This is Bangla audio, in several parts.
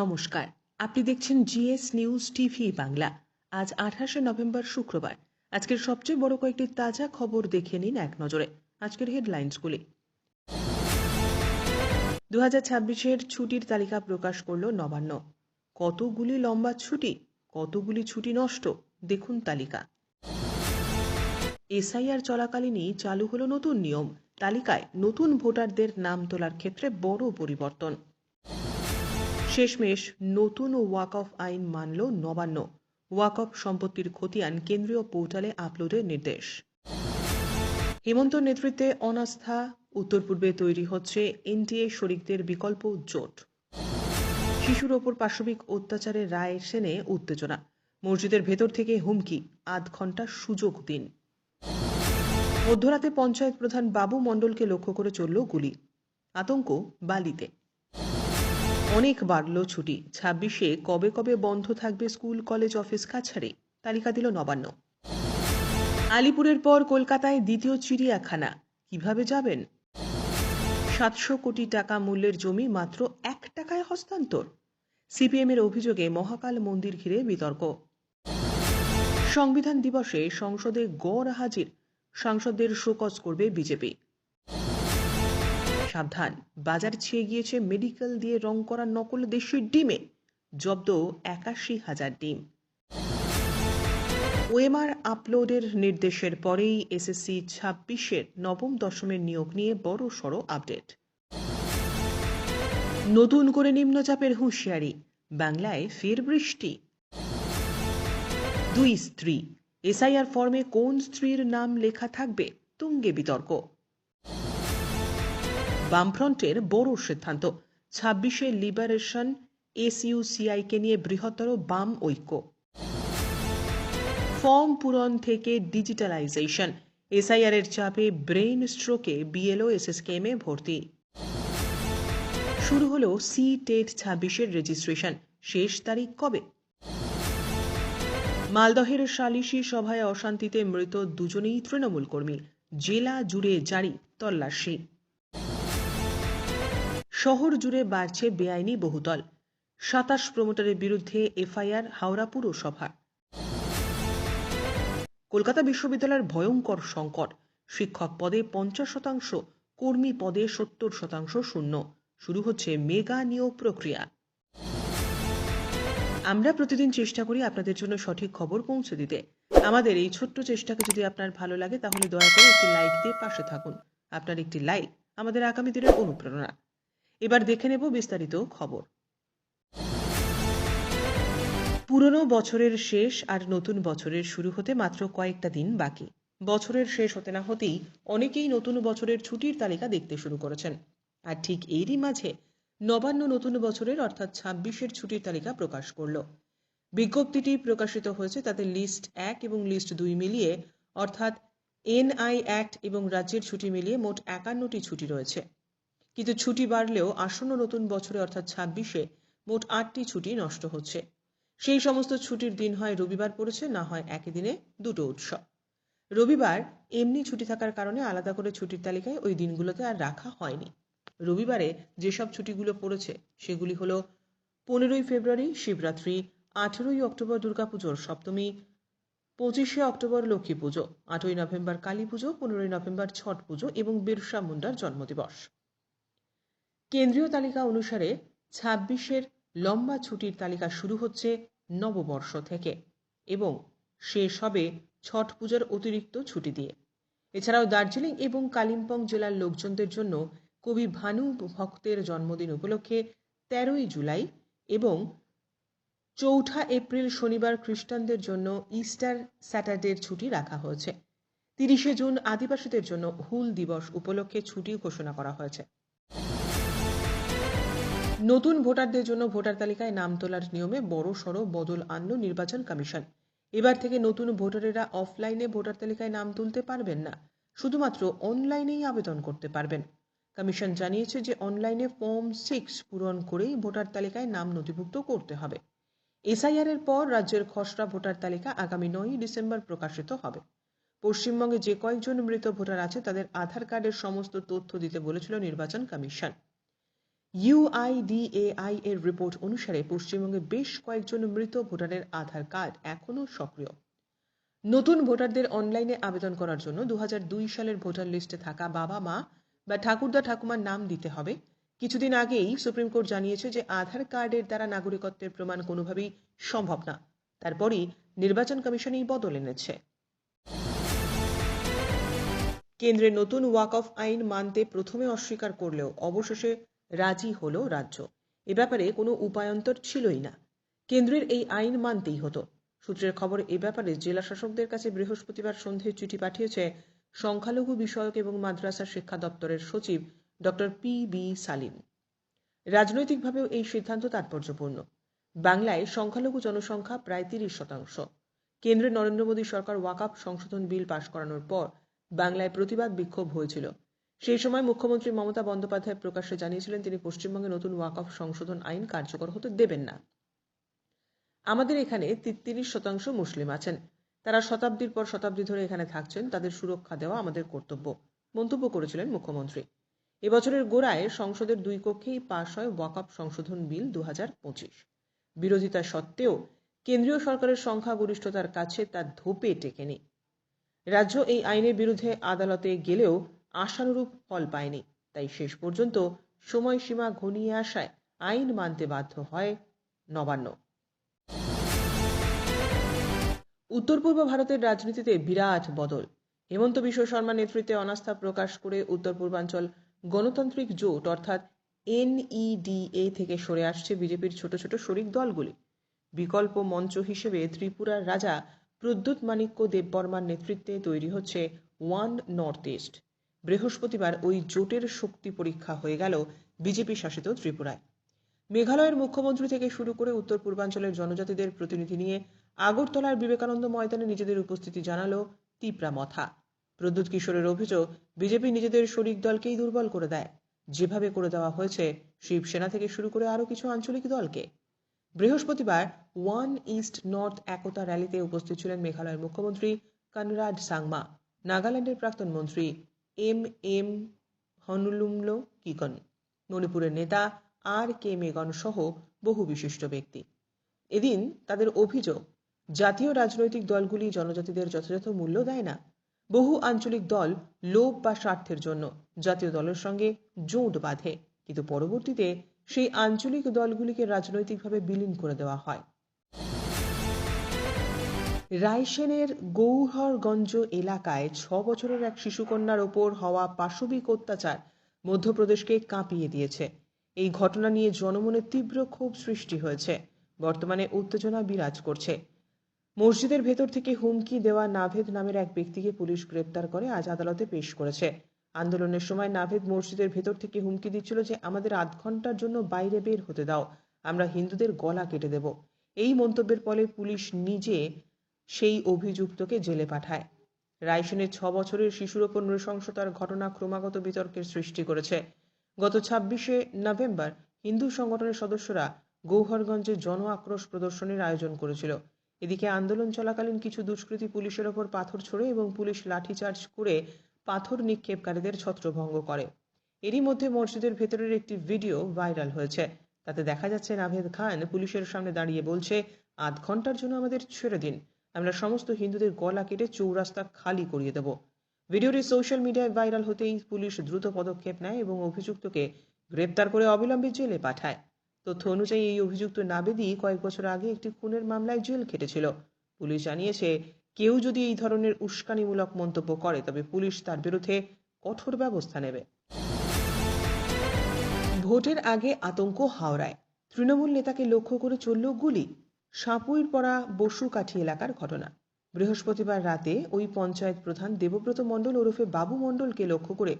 নমস্কার। আপনি দেখছেন জিএস নিউজ টিভি বাংলা। আজ আঠাশে নভেম্বর শুক্রবার। আজকের সবচেয়ে বড় কয়েকটি তাজা খবর দেখে নিন এক নজরে। আজকের হেডলাইন্সগুলি। দু হাজার ছাব্বিশের ছুটির তালিকা প্রকাশ করল নবান্ন। কতগুলি লম্বা ছুটি, কতগুলি ছুটি নষ্ট, দেখুন তালিকা। এসআইআর চলাকালীনই চালু হলো নতুন নিয়ম। তালিকায় নতুন ভোটারদের নাম তোলার ক্ষেত্রে বড় পরিবর্তন। শেষমেশ নতুন ওয়াক অফ আইন মানল নবান্ন। ওয়াক অফ সম্পত্তির খতিয়ান কেন্দ্রীয় পোর্টালে আপলোডের নির্দেশ। হেমন্ত নেতৃত্বে অনাস্থা। উত্তর পূর্বে তৈরি হচ্ছে এনটিএ শরিকদের বিকল্প জোট। শিশুর ওপর পাশবিক অত্যাচারের রায় সেনে উত্তেজনা। মসজিদের ভেতর থেকে হুমকি, আধ ঘণ্টা সুযোগ দিন। মধ্যরাতে পঞ্চায়েত প্রধান বাবু মণ্ডলকে লক্ষ্য করে চলল গুলি। আতঙ্ক বালিতে। অনেক বাড়ল ছুটি। ছাব্বিশে কবে কবে বন্ধ থাকবে স্কুল, কলেজ, অফিস, কাছাড়ে? তালিকা দিল নবান্ন। আলিপুরের পর কলকাতায় দ্বিতীয় চিড়িয়াখানা। কীভাবে যাবেন? সাতশো কোটি টাকা মূল্যের জমি মাত্র এক টাকায় হস্তান্তর। সিপিএম এর অভিযোগে মহাকাল মন্দির ঘিরে বিতর্ক। সংবিধান দিবসে সংসদে গড় হাজির। সাংসদদের শোকজ করবে বিজেপি। সাবধান। বাজার ছেয়ে গিয়েছে মেডিকেল দিয়ে রং করা নকল দেশি ডিমে। জব্দ একাশি হাজার ডিম। ওএমআর আপলোডের নির্দেশের পরেই এসএসসি ছাব্বিশের নবম দশমের নিয়োগ নিয়ে বড় সড় আপডেট। নতুন করে নিম্নচাপের হুঁশিয়ারি, বাংলায় ফের বৃষ্টি। দুই স্ত্রী, এসআইআর ফর্মে কোন স্ত্রীর নাম লেখা থাকবে, তুঙ্গে বিতর্ক। বামফ্রন্টের বড় সিদ্ধান্ত। ছাব্বিশে লিবারেশন এসইউসিআইকে নিয়ে বৃহত্তর বাম ঐক্য। ফর্ম পূরণ থেকে ডিজিটালাইজেশন। এসআইআর এর চাপে ব্রেইন স্ট্রোকে বিএলও এসএসকেএম ভর্তি। শুরু হলো সি টেট ছাব্বিশের রেজিস্ট্রেশন। শেষ তারিখ কবে? মালদহের সালিশি সভায় অশান্তিতে মৃত দুজনেই তৃণমূল কর্মী। জেলা জুড়ে জারি তল্লাশি। শহর জুড়ে বাড়ছে বেআইনি বহুতল। সাতাশ প্রমোটারের বিরুদ্ধে এফআইআর, হাওড়া পুরসভা। কলকাতা বিশ্ববিদ্যালয়ের ভয়ঙ্কর সংকট। শিক্ষক পদে পঞ্চাশ শতাংশ, কর্মী পদে সত্তর শতাংশ শূন্য। শুরু হচ্ছে মেগা নিয়োগ প্রক্রিয়া। আমরা প্রতিদিন চেষ্টা করি আপনাদের জন্য সঠিক খবর পৌঁছে দিতে। আমাদের এই ছোট্ট চেষ্টাকে যদি আপনার ভালো লাগে, তাহলে দয়া করে একটি লাইক দিয়ে পাশে থাকুন। আপনার একটি লাইক আমাদের আগামী দিনের অনুপ্রেরণা। এবার দেখে নেব বিস্তারিত খবর। পুরনো বছরের শেষ আর নতুন বছরের শুরু হতে মাত্র কয়েকটা দিন বাকি। বছরের শেষ হতে না হতেই অনেকেই নতুন বছরের ছুটির তালিকা দেখতে শুরু করেছেন। আর ঠিক এরই মাঝে নবান্ন নতুন বছরের অর্থাৎ ছাব্বিশের ছুটির তালিকা প্রকাশ করল। বিজ্ঞপ্তিটি প্রকাশিত হয়েছে তাদের লিস্ট এক এবং লিস্ট দুই মিলিয়ে, অর্থাৎ এনআই অ্যাক্ট এবং রাজ্যের ছুটি মিলিয়ে মোট একান্নটি ছুটি রয়েছে। কিন্তু ছুটি বাড়লেও আসন্ন নতুন বছরে অর্থাৎ ছাব্বিশে মোট আটটি ছুটি নষ্ট হচ্ছে। সেই সমস্ত ছুটির দিন হয় রবিবার পড়েছে, না হয় একই দিনে দুটো উৎসব। রবিবার এমনি ছুটি থাকার কারণে আলাদা করে ছুটির তালিকায় ওই দিনগুলোতে আর রাখা হয়নি। রবিবারে যেসব ছুটিগুলো পড়েছে, সেগুলি হলো পনেরোই ফেব্রুয়ারি শিবরাত্রি, আঠেরোই অক্টোবর দুর্গাপুজোর সপ্তমী, পঁচিশে অক্টোবর লক্ষ্মী পুজো, আটই নভেম্বর কালী পুজো, পনেরোই নভেম্বর ছট পুজো এবং বিরসা মুন্ডার জন্মদিবস। কেন্দ্রীয় তালিকা অনুসারে ছাব্বিশের লম্বা ছুটির তালিকা শুরু হচ্ছে নববর্ষ থেকে এবং শেষ হবে ছট পূজার অতিরিক্ত ছুটি দিয়ে। এছাড়াও দার্জিলিং এবং কালিম্পং জেলার লোকজনদের জন্য কবি ভানু ভক্তের জন্মদিন উপলক্ষে তেরোই জুলাই এবং চৌঠা এপ্রিল শনিবার খ্রিস্টানদের জন্য ইস্টার স্যাটারডের ছুটি রাখা হয়েছে। তিরিশে জুন আদিবাসীদের জন্য হুল দিবস উপলক্ষে ছুটি ঘোষণা করা হয়েছে। নতুন ভোটারদের জন্য ভোটার তালিকায় নাম তোলার নিয়মে বড় সড় বদল আনল নির্বাচন কমিশন। এবার থেকে নতুন ভোটারেরা অফলাইনে ভোটার তালিকায় নাম তুলতে পারবেন না, শুধুমাত্র অনলাইনেই আবেদন করতে পারবেন। কমিশন জানিয়েছে যে অনলাইনে ফর্ম সিক্স পূরণ করেই ভোটার তালিকায় নাম নথিভুক্ত করতে হবে। এসআইআর এর পর রাজ্যের খসড়া ভোটার তালিকা আগামী নয়ই ডিসেম্বর প্রকাশিত হবে। পশ্চিমবঙ্গে যে কয়েকজন মৃত ভোটার আছে তাদের আধার কার্ডের সমস্ত তথ্য দিতে বলেছিল নির্বাচন কমিশন। ইউআইডিএআই এর রিপোর্ট অনুসারে পশ্চিমবঙ্গে বেশ কয়েকজন মৃত ভোটারের আধার কার্ড এখনও সক্রিয়। নতুন ভোটারদের অনলাইনে আবেদন করার জন্য দুহাজার দুই সালের ভোটার লিস্টে থাকা বাবা মা বা ঠাকুরদা ঠাকুমার নাম দিতে হবে। কিছুদিন আগেই সুপ্রিম কোর্ট জানিয়েছে যে আধার কার্ডের দ্বারা নাগরিকত্বের প্রমাণ কোনোভাবেই সম্ভব না। তারপরই নির্বাচন কমিশন এই বদল এনেছে। কেন্দ্রের নতুন ওয়াক অফ আইন মানতে প্রথমে অস্বীকার করলেও অবশেষে রাজি হলো রাজ্য। এ ব্যাপারে কোনো উপায়ন্তর ছিলই না। কেন্দ্রের এই আইন মানতেই হতো। সূত্রের খবর, এ ব্যাপারে জেলা শাসকদের কাছে বৃহস্পতিবার সন্ধ্যায় চিঠি পাঠিয়েছে সংখ্যালঘু বিষয়ক এবং মাদ্রাসা শিক্ষা দপ্তরের সচিব ডক্টর পি বি সালিম। রাজনৈতিকভাবেও এই সিদ্ধান্ত তাৎপর্যপূর্ণ। বাংলায় সংখ্যালঘু জনসংখ্যা প্রায় তিরিশ শতাংশ। কেন্দ্রে নরেন্দ্র মোদী সরকার ওয়াকাপ সংশোধন বিল পাশ করানোর পর বাংলায় প্রতিবাদ বিক্ষোভ হয়েছিল। সেই সময় মুখ্যমন্ত্রী মমতা বন্দ্যোপাধ্যায় প্রকাশ্যে জানিয়েছিলেন, তিনি পশ্চিমবঙ্গে নতুন ওয়াকফ সংশোধন আইন কার্যকর হতে দেবেন না। আমাদের এখানে তিরিশ শতাংশ মুসলিম আছেন। তারা শতাব্দীর পর শতাব্দী ধরে এখানে থাকছেন, তাদের সুরক্ষা দেওয়া আমাদের কর্তব্য, মন্তব্য করেছিলেন মুখ্যমন্ত্রী। এবছরের গোড়ায় সংসদের দুই কক্ষেই পাশ হয় ওয়াকআপ সংশোধন বিল দু হাজার পঁচিশ। বিরোধিতা সত্ত্বেও কেন্দ্রীয় সরকারের সংখ্যাগরিষ্ঠতার কাছে তার ধোপে টেকেনি। রাজ্য এই আইনের বিরুদ্ধে আদালতে গেলেও আশানুরূপ ফল পায়নি। তাই শেষ পর্যন্ত সময়সীমা ঘনিয়ে আসায় আইন মানতে বাধ্য হয় নবান্ন। উত্তর পূর্ব ভারতের রাজনীতিতে বিরাট বদল। হেমন্ত বিশ্ব শর্মা নেতৃত্বে অনাস্থা প্রকাশ করে উত্তর পূর্বাঞ্চল গণতান্ত্রিক জোট, অর্থাৎ এনইডিএ থেকে সরে আসছে বিজেপির ছোট ছোট শরিক দলগুলি। বিকল্প মঞ্চ হিসেবে ত্রিপুরার রাজা প্রদ্যুৎ মাণিক্য দেববর্মার নেতৃত্বে তৈরি হচ্ছে ওয়ান নর্থ ইস্ট। বৃহস্পতিবার ওই জোটের শক্তি পরীক্ষা হয়ে গেল বিজেপি শাসিত ত্রিপুরায়। মেঘালয়ের মুখ্যমন্ত্রী থেকে শুরু করে উত্তর পূর্বাঞ্চলের জনজাতিদের প্রতিনিধি নিয়ে আগরতলার বিবেকানন্দ ময়দানে নিজেদের উপস্থিতি জানালো তিপ্রা মথা। প্রদ্যুৎ কিশোরের অভিযোগ, বিজেপি নিজেদের শরিক দলকেই দুর্বল করে দেয়। যেভাবে করে দেওয়া হয়েছে, শিবসেনা থেকে শুরু করে আরও কিছু আঞ্চলিক দলকে। বৃহস্পতিবার ওয়ান ইস্ট নর্থ একতা র্যালিতে উপস্থিত ছিলেন মেঘালয়ের মুখ্যমন্ত্রী কনরাড সাংমা, নাগাল্যান্ডের প্রাক্তন মন্ত্রী এম এম হনুলুমলো কিকন। মণিপুরের নেতা আর কে মেগন সহ বহু বিশিষ্ট ব্যক্তি। এদিন তাদের অভিযোগ, জাতীয় রাজনৈতিক দলগুলি জনজাতিদের যথাযথ মূল্য দেয় না। বহু আঞ্চলিক দল লোভ বা স্বার্থের জন্য জাতীয় দলের সঙ্গে জোট বাঁধে। কিন্তু পরবর্তীতে সেই আঞ্চলিক দলগুলিকে রাজনৈতিকভাবে বিলীন করে দেওয়া হয়। রায়সেনের গৌহরগঞ্জ এলাকায় ছ বছরের এক শিশুকন্যার ওপর হওয়া পাশবিক অত্যাচার মধ্যপ্রদেশকে কাঁপিয়ে দিয়েছে। এই ঘটনা নিয়ে জনমনে তীব্র ক্ষোভ সৃষ্টি হয়েছে। বর্তমানে উত্তেজনা বিরাজ করছে। মসজিদের ভেতর থেকে হুমকি দেওয়া নাভেদ নামের এক ব্যক্তিকে পুলিশ গ্রেপ্তার করে আজ আদালতে পেশ করেছে। আন্দোলনের সময় নাভেদ মসজিদের ভেতর থেকে হুমকি দিচ্ছিল যে, আমাদের আধ ঘণ্টার জন্য বাইরে বের হতে দাও। আমরা হিন্দুদের গলা কেটে দেব। এই মন্তব্যের ফলে পুলিশ নিজে সেই অভিযুক্তকে জেলে পাঠায়। রাইসেনের ছ বছরের শিশুর ওপর নৃশংসতার ঘটনা ক্রমাগত বিতর্কের সৃষ্টি করেছে। গত ছাব্বিশে নভেম্বর হিন্দু সংগঠনের সদস্যরা গৌহরগঞ্জে জন আক্রোশ প্রদর্শনীর আয়োজন করেছিল। এদিকে আন্দোলন চলাকালীন কিছু দুষ্কৃতী পুলিশের ওপর পাথর ছোড়ে এবং পুলিশ লাঠিচার্জ করে পাথর নিক্ষেপকারীদের ছত্রভঙ্গ করে। এরই মধ্যে মসজিদের ভেতরের একটি ভিডিও ভাইরাল হয়েছে। তাতে দেখা যাচ্ছে, নাভেদ খান পুলিশের সামনে দাঁড়িয়ে বলছে, আধ ঘণ্টার জন্য আমাদের ছেড়ে দিন। আমরা সমস্ত হিন্দুদের গলা কেটে চৌরাস্তা খালি করিয়ে দেব। ভিডিওটি সোশ্যাল মিডিয়ায় ভাইরাল হতেই পুলিশ দ্রুত পদক্ষেপ নেয় এবং অভিযুক্তকে গ্রেপ্তার করে অবিলম্বে জেলে পাঠায়। তথ্য অনুযায়ী এই অভিযুক্ত নাবেদি কয়েক বছর আগে একটি খুনের মামলায় জেল খেটেছিল। পুলিশ জানিয়েছে, কেউ যদি এই ধরনের উস্কানিমূলক মন্তব্য করে, তবে পুলিশ তার বিরুদ্ধে কঠোর ব্যবস্থা নেবে। ভোটের আগে আতঙ্ক হাওড়ায়। তৃণমূল নেতাকে লক্ষ্য করে চলল গুলি। সাঁপুইর পড়া বসুকাঠি এলাকার ঘটনা। বৃহস্পতিবার রাতে ওই পঞ্চায়েত প্রধান দেবব্রত মণ্ডল ওরফে বাবু মণ্ডলকে লক্ষ্য করে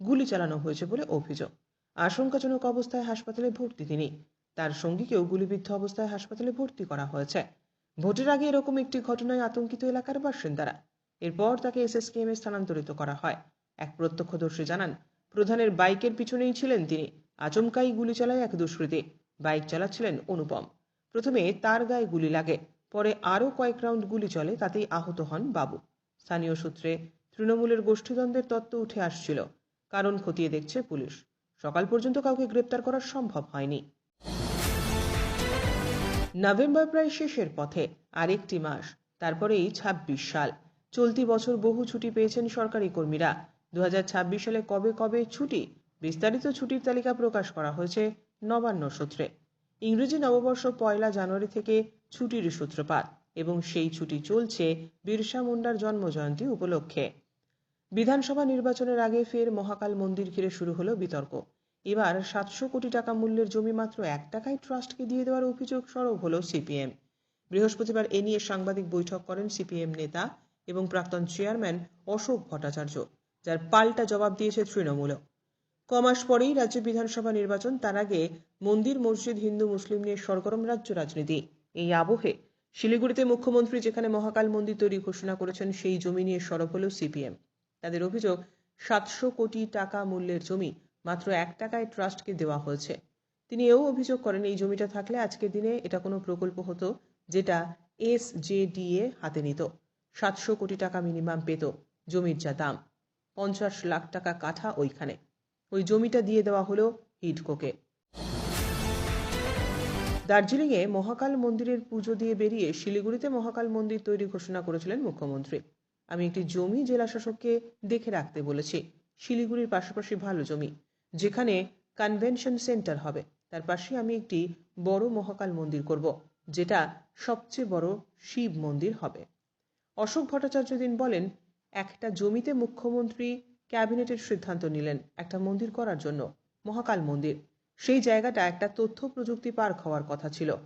গুলি চালানো হয়েছে বলে অভিযোগ। আশঙ্কাজনক অবস্থায় হাসপাতালে ভর্তি তিনি। তার সঙ্গীকেও গুলিবিদ্ধ অবস্থায় হাসপাতালে ভর্তি করা হয়েছে। ভোটের আগে এরকম একটি ঘটনায় আতঙ্কিত এলাকার বাসিন্দারা। এরপর তাকে এসএসকেএমে স্থানান্তরিত করা হয়। এক প্রত্যক্ষদর্শী জানান, প্রধানের বাইকের পিছনেই ছিলেন তিনি। আচমকাই গুলি চালায় এক দুষ্কৃতী। বাইক চালাচ্ছিলেন অনুপম। প্রথমে তার গায়ে গুলি লাগে, পরে আরও কয়েক রাউন্ড গুলি চলে, তাতেই আহত হন বাবু। স্থানীয় সূত্রে তৃণমূলের গোষ্ঠীদ্বন্দ্বের তত্ত্ব উঠে আসছিল, কারণ খতিয়ে দেখছে পুলিশ। সকাল পর্যন্ত কাউকে গ্রেপ্তার করা সম্ভব হয়নি। নভেম্বর প্রায় শেষের পথে, আরেকটি মাস, তারপরেই ছাব্বিশ সাল। চলতি বছর বহু ছুটি পেয়েছেন সরকারি কর্মীরা। দু হাজার ছাব্বিশ সালে কবে কবে ছুটি, বিস্তারিত ছুটির তালিকা প্রকাশ করা হয়েছে নবান্ন সূত্রে। ইংরেজি নববর্ষ পয়লা জানুয়ারি থেকে ছুটির সূত্রপাত এবং সেই ছুটি চলছে বিরসা মুন্ডার জন্মজয়ন্তী উপলক্ষে। বিধানসভা নির্বাচনের আগে ফের মহাকাল মন্দির ঘিরে শুরু হলো বিতর্ক। এবার সাতশো কোটি টাকা মূল্যের জমি মাত্র এক টাকায় ট্রাস্টকে দিয়ে দেওয়ার অভিযোগ সরব হলো সিপিএম। বৃহস্পতিবার এ নিয়ে সাংবাদিক বৈঠক করেন সিপিএম নেতা এবং প্রাক্তন চেয়ারম্যান অশোক ভট্টাচার্য, যার পাল্টা জবাব দিয়েছে তৃণমূল কমাস পরেই রাজ্য বিধানসভা নির্বাচন, তার আগে মন্দির, মসজিদ, হিন্দু, মুসলিম নিয়ে সরগরম রাজ্য রাজনীতি। এই আবহে শিলিগুড়িতে মুখ্যমন্ত্রী যেখানে মহাকাল মন্দির তৈরি ঘোষণা করেছেন, সেই জমি নিয়ে সরব হল সিপিএম। তাদের অভিযোগ, সাতশো কোটি টাকা মূল্যের জমি, মাত্র এক টাকায় ট্রাস্টকে দেওয়া হয়েছে। তিনি এও অভিযোগ করেন, এই জমিটা থাকলে আজকের দিনে এটা কোনো প্রকল্প হতো যেটা এস জে ডিএ হাতে নিত। সাতশো কোটি টাকা মিনিমাম পেত জমির যা দাম। পঞ্চাশ লাখ টাকা কাঠা ওইখানে। ওই জমিটা দিয়ে দেওয়া হলো হিডকোকে দার্জিলিংয়ে মহাকাল মন্দিরের পুজো দিয়ে বেরিয়ে শিলিগুড়িতে মহাকাল মন্দির তৈরি ঘোষণা করেছিলেন মুখ্যমন্ত্রী। আমি একটি জমি জেলা শাসককে দেখে রাখতে বলেছি। শিলিগুড়ির পাশাপাশি ভালো জমি, যেখানে কনভেনশন সেন্টার হবে। তার পাশে আমি একটি বড় মহাকাল মন্দির করব, যেটা সবচেয়ে বড় শিব মন্দির হবে। অশোক ভট্টাচার্য দিন বলেন, একটা জমিতে মুখ্যমন্ত্রী ক্যাবিনেটের সিদ্ধান্ত নিলেন একটা মন্দির করার জন্য, মহাকাল মন্দির। সেই জায়গাটা একটা তথ্য প্রযুক্তি পার্ক হওয়ার কথা ছিল।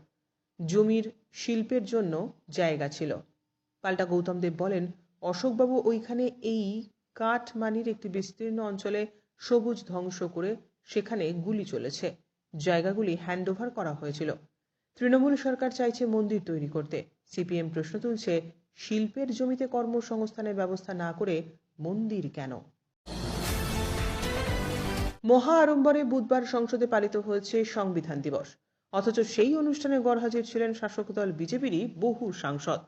জমির শিল্পের জন্য জায়গা ছিল। পাল্টা গৌতম দেব বলেন, অশোকবাবু ওইখানে এই কাঠমানির একটি বিস্তীর্ণ অঞ্চলে সবুজ ধ্বংস করে সেখানে গুলি চলেছে। জায়গাগুলি হ্যান্ডওভার করা হয়েছিল। তৃণমূল সরকার চাইছে মন্দির তৈরি করতে। সিপিএম প্রশ্ন তুলছে, শিল্পের জমিতে কর্মসংস্থানের ব্যবস্থা না করে মন্দির কেন? মহা আড়ম্বরে বুধবার সংসদে পালিত হয়েছে সংবিধান দিবস। অথচ সেই অনুষ্ঠানে গড়হাজির ছিলেন শাসক দল বিজেপিরই বহু সাংসদ।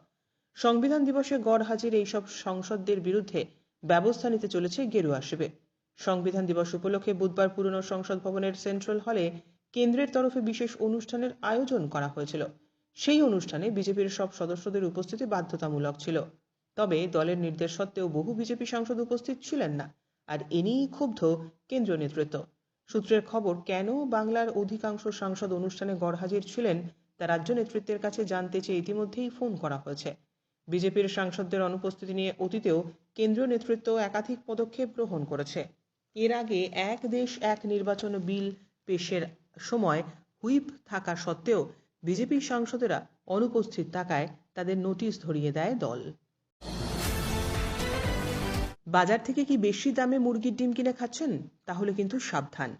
সংবিধান দিবসে গড় গড়হাজির এইসব সংসদদের বিরুদ্ধে ব্যবস্থা নিতে চলেছে গেরুয়া শিবির। সংবিধান দিবস উপলক্ষে বুধবার পুরনো সংসদ ভবনের সেন্ট্রাল হলে কেন্দ্রের তরফে বিশেষ অনুষ্ঠানের আয়োজন করা হয়েছিল। সেই অনুষ্ঠানে বিজেপির সব সদস্যদের উপস্থিতি বাধ্যতামূলক ছিল। তবে দলের নির্দেশ সত্ত্বেও বহু বিজেপি সাংসদ উপস্থিত ছিলেন না। আর এ নিয়েই ক্ষুব্ধ কেন্দ্রীয় নেতৃত্ব। সূত্রের খবর, কেন বাংলার অধিকাংশ সাংসদ অনুষ্ঠানে গড়হাজির ছিলেন তা রাজ্য নেতৃত্বের কাছে জানতে চেয়ে ইতিমধ্যেই ফোন করা হয়েছে। বিজেপির সাংসদদের অনুপস্থিতি নিয়ে অতীতেও কেন্দ্রীয় নেতৃত্ব একাধিক পদক্ষেপ গ্রহণ করেছে। এর আগে এক দেশ, এক নির্বাচন বিল পেশের সময় হুইপ থাকা সত্ত্বেও বিজেপির সাংসদেরা অনুপস্থিত থাকায় তাদের নোটিশ ধরিয়ে দেয় দল। বাজার থেকে কি বেশি দামে মুরগির ডিম কিনে খাচ্ছেন? তাহলে কিন্তু সাবধান।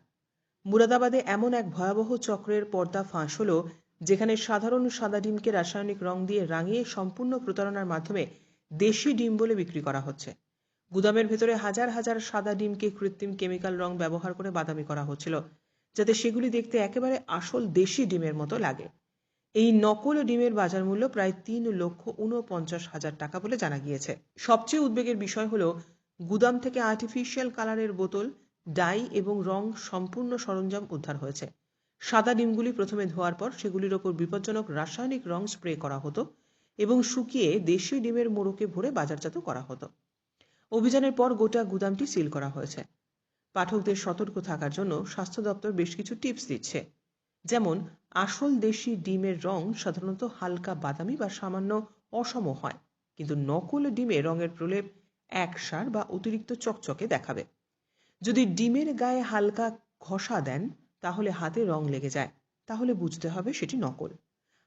মুরাদাবাদে এমন এক ভয়াবহ চক্রের পর্দা ফাঁস হলো, যেখানে সাধারণ সাদা ডিমকে রাসায়নিক রং দিয়ে রাঙিয়ে সম্পূর্ণ প্রতারণার মাধ্যমে দেশি ডিম বলে বিক্রি করা হচ্ছে। গুদামের ভেতরে হাজার হাজার সাদা ডিমকে কৃত্রিম কেমিক্যাল রং ব্যবহার করে বাদামি করা হচ্ছিল, যাতে সেগুলি দেখতে একেবারে আসল দেশি ডিমের মতো লাগে। এই নকল ডিমের বাজার মূল্য প্রায় তিন লক্ষ উনপঞ্চাশ হাজার টাকা বলে জানা গিয়েছে। সবচেয়ে উদ্বেগের বিষয় হলো গুদাম থেকে আর্টিফিশিয়াল কালারের বোতল, ডাই এবং রং সম্পূর্ণ সরঞ্জাম উদ্ধার হয়েছে। সাদা ডিমগুলি প্রথমে ধোয়ার পর সেগুলির ওপর বিপজ্জনক রাসায়নিক রং স্প্রে করা হতো এবং শুকিয়ে দেশি ডিমের মোড়কে ভরে বাজারজাত করা হতো। অভিযানের পর গোটা গুদামটি সিল করা হয়েছে। পাঠকদের সতর্ক থাকার জন্য স্বাস্থ্য দপ্তর বেশ কিছু টিপস দিচ্ছে। যেমন, আসল দেশি ডিমের রং সাধারণত হালকা বাদামি বা সামান্য অসম হয়, কিন্তু নকল ডিমে রঙের প্রলেপ একসার বা অতিরিক্ত চকচকে দেখাবে। যদি ডিমের গায়ে হালকা ঘষা দেন, তাহলে হাতে রং লেগে যায়। তাহলে বুঝতে হবে সেটি নকল।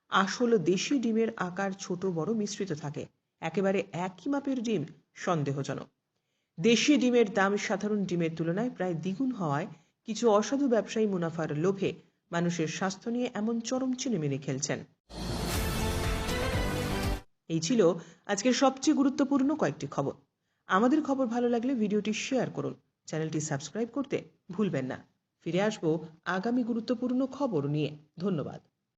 আসল দেশি ডিমের আকার ছোট বড় মিশ্রিত থাকে। একেবারে একই মাপের ডিম সন্দেহজনক। দেশি ডিমের দাম সাধারণ ডিমের তুলনায় প্রায় দ্বিগুণ হওয়ায় কিছু অসাধু ব্যবসায়ী মুনাফার লোভে মানুষের স্বাস্থ্য নিয়ে এমন চরম চিনেমিনে খেলছেন। এই ছিল আজকের সবচেয়ে গুরুত্বপূর্ণ কয়েকটি খবর। আমাদের খবর ভালো লাগলে ভিডিওটি শেয়ার করুন। চ্যানেলটি সাবস্ক্রাইব করতে ভুলবেন না। ফিরে আসব আগামী গুরুত্বপূর্ণ খবর নিয়ে। ধন্যবাদ।